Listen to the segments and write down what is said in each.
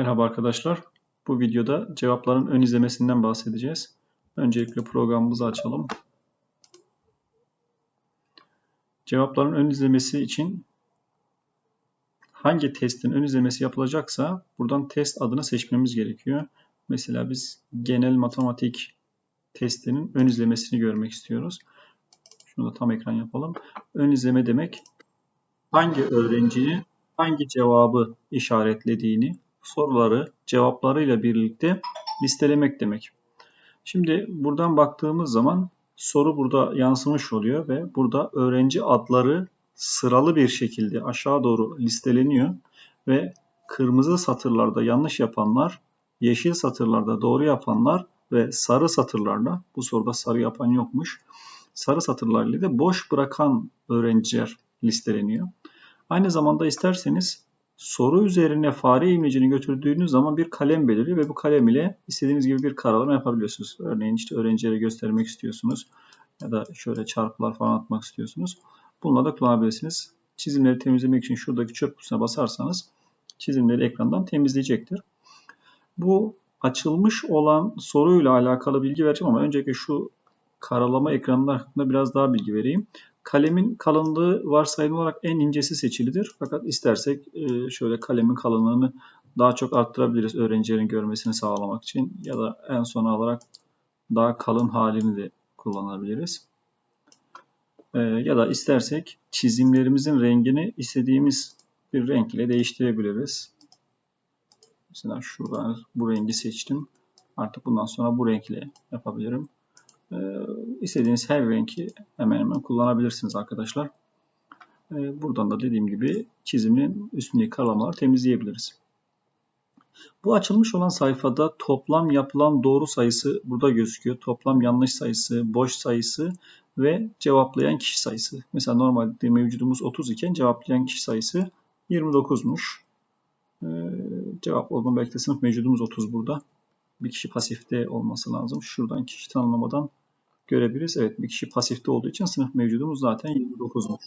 Merhaba arkadaşlar. Bu videoda cevapların ön izlemesinden bahsedeceğiz. Öncelikle programımızı açalım. Cevapların ön izlemesi için hangi testin ön izlemesi yapılacaksa buradan test adını seçmemiz gerekiyor. Mesela biz genel matematik testinin ön izlemesini görmek istiyoruz. Şunu da tam ekran yapalım. Ön izleme demek hangi öğrenciyi hangi cevabı işaretlediğini soruları cevaplarıyla birlikte listelemek demek. Şimdi buradan baktığımız zaman soru burada yansımış oluyor ve burada öğrenci adları sıralı bir şekilde aşağı doğru listeleniyor ve kırmızı satırlarda yanlış yapanlar, yeşil satırlarda doğru yapanlar ve sarı satırlarla bu soruda sarı yapan yokmuş. Sarı satırlarla da boş bırakan öğrenciler listeleniyor. Aynı zamanda isterseniz soru üzerine fare imlecini götürdüğünüz zaman bir kalem belirliyor ve bu kalem ile istediğiniz gibi bir karalama yapabiliyorsunuz. Örneğin işte öğrencilere göstermek istiyorsunuz ya da şöyle çarpılar falan atmak istiyorsunuz. Bununla da kullanabilirsiniz. Çizimleri temizlemek için şuradaki çöp kutusuna basarsanız çizimleri ekrandan temizleyecektir. Bu açılmış olan soruyla alakalı bilgi vereceğim ama öncelikle şu karalama ekranlar hakkında biraz daha bilgi vereyim. Kalemin kalınlığı varsayım olarak en incesi seçilidir. Fakat istersek e, şöyle kalemin kalınlığını daha çok arttırabiliriz öğrencilerin görmesini sağlamak için. Ya da en sona alarak daha kalın halini de kullanabiliriz. E, ya da istersek çizimlerimizin rengini istediğimiz bir renk ile değiştirebiliriz. Mesela şuradan bu rengi seçtim. Artık bundan sonra bu renk ile yapabilirim. Ee, istediğiniz her renki hemen hemen kullanabilirsiniz arkadaşlar. Ee, buradan da dediğim gibi çizimin üstündeki karalamaları temizleyebiliriz. Bu açılmış olan sayfada toplam yapılan doğru sayısı burada gözüküyor. Toplam yanlış sayısı, boş sayısı ve cevaplayan kişi sayısı. Mesela normalde mevcudumuz 30 iken cevaplayan kişi sayısı 29'muş. Ee, cevap olma belki de sınıf mevcudumuz 30 burada. Bir kişi pasifte olması lazım. Şuradan kişi tanımlamadan görebiliriz. Evet bir kişi pasifte olduğu için sınıf mevcudumuz zaten 29'muş.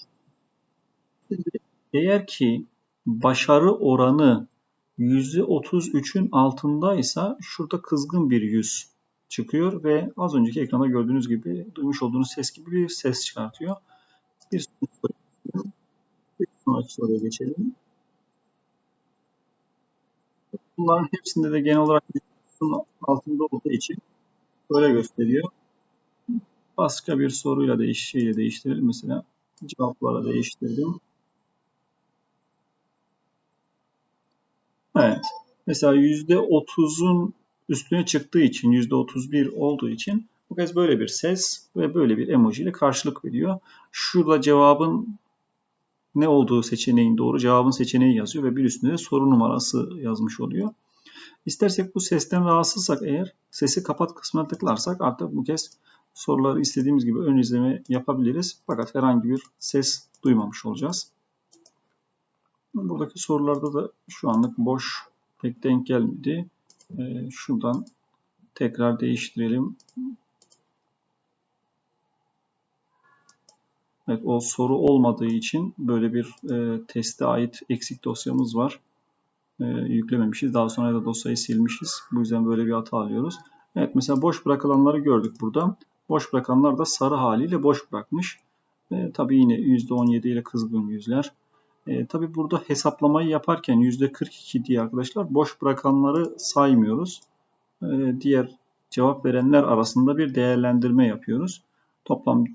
Eğer ki başarı oranı %33'ün altındaysa şurada kızgın bir yüz çıkıyor ve az önceki ekranda gördüğünüz gibi duymuş olduğunuz ses gibi bir ses çıkartıyor. Bir soruya geçelim. Bunların hepsinde de genel olarak altında olduğu için böyle gösteriyor başka bir soruyla değiş şeyle değiştirelim. Mesela cevaplara değiştirdim. Evet. Mesela %30'un üstüne çıktığı için %31 olduğu için bu kez böyle bir ses ve böyle bir emoji ile karşılık veriyor. Şurada cevabın ne olduğu seçeneğin doğru cevabın seçeneği yazıyor ve bir üstünde de soru numarası yazmış oluyor. İstersek bu sesten rahatsızsak eğer sesi kapat kısmına tıklarsak artık bu kez soruları istediğimiz gibi ön izleme yapabiliriz. Fakat herhangi bir ses duymamış olacağız. Buradaki sorularda da şu anlık boş pek denk gelmedi. Ee, şuradan tekrar değiştirelim. Evet o soru olmadığı için böyle bir e, teste ait eksik dosyamız var. E, yüklememişiz. Daha sonra da dosyayı silmişiz. Bu yüzden böyle bir hata alıyoruz. Evet mesela boş bırakılanları gördük burada. Boş bırakanlar da sarı haliyle boş bırakmış. E, tabii yine %17 ile kızgın yüzler. E, tabii burada hesaplamayı yaparken %42 diye arkadaşlar boş bırakanları saymıyoruz. E, diğer cevap verenler arasında bir değerlendirme yapıyoruz. Toplam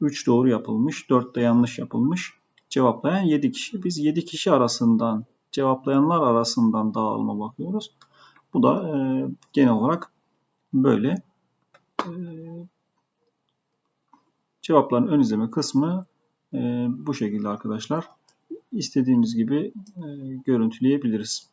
3 doğru yapılmış, 4 de yanlış yapılmış. Cevaplayan 7 kişi. Biz 7 kişi arasından, cevaplayanlar arasından dağılma bakıyoruz. Bu da e, genel olarak böyle. E, Cevapların ön izleme kısmı e, bu şekilde arkadaşlar. İstediğimiz gibi e, görüntüleyebiliriz.